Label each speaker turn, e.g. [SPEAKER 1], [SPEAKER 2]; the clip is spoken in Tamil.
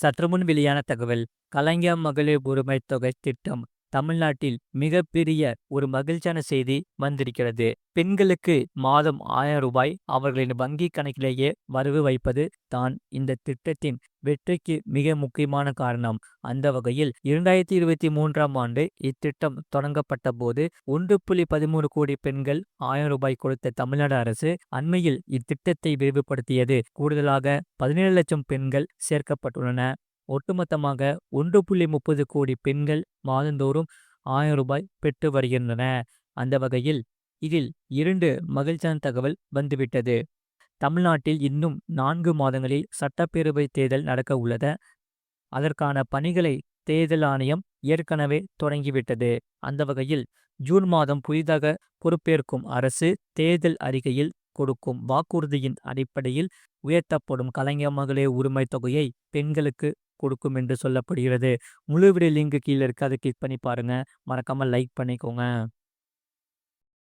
[SPEAKER 1] சற்றுமுன் வெளியான தகவல் கலைஞர் மகளிர் உரிமை தொகை திட்டம். தமிழ்நாட்டில் மிகப்பெரிய ஒரு மகிழ்ச்சியான செய்தி வந்திருக்கிறது. பெண்களுக்கு மாதம் ஆயிரம் ரூபாய் அவர்களின் வங்கி கணக்கிலேயே வரவு வைப்பது தான் இந்த திட்டத்தின் வெற்றிக்கு மிக முக்கியமான காரணம். அந்த வகையில் இரண்டாயிரத்தி இருபத்தி மூன்றாம் ஆண்டு இத்திட்டம் தொடங்கப்பட்ட போது ஒன்று புள்ளி பதிமூணு கோடி பெண்கள் ஆயிரம் ரூபாய் கொடுத்த தமிழ்நாடு அரசு அண்மையில் இத்திட்டத்தை விரிவுபடுத்தியது. கூடுதலாக பதினேழு லட்சம் பெண்கள் சேர்க்கப்பட்டுள்ளன. ஒட்டுமொத்தமாக ஒன்று புள்ளி முப்பது கோடி பெண்கள் மாதந்தோறும் ஆயிரம் ரூபாய் பெற்று வருகின்றன. அந்த வகையில் இதில் இரண்டு மகிழ்ச்சியான தகவல் வந்துவிட்டது. தமிழ்நாட்டில் இன்னும் நான்கு மாதங்களில் சட்டப்பேரவை தேர்தல் நடக்க உள்ளது. அதற்கான பணிகளை தேர்தல் ஆணையம் ஏற்கனவே தொடங்கிவிட்டது. அந்த வகையில் ஜூன் மாதம் புதிதாக பொறுப்பேற்கும் அரசு தேர்தல் அறிக்கையில் கொடுக்கும் வாக்குறுதியின் அடிப்படையில் உயர்த்தப்படும் கலைஞர் மகளிர் உரிமை தொகையை பெண்களுக்கு கொடுக்கும் என்று சொல்லப்படுகிறது. முழு வீடியோ லிங்க் கீழே இருக்க. அதை கிளிக் பண்ணி பாருங்கள் மறக்காமல் லைக் பண்ணிக்கோங்க.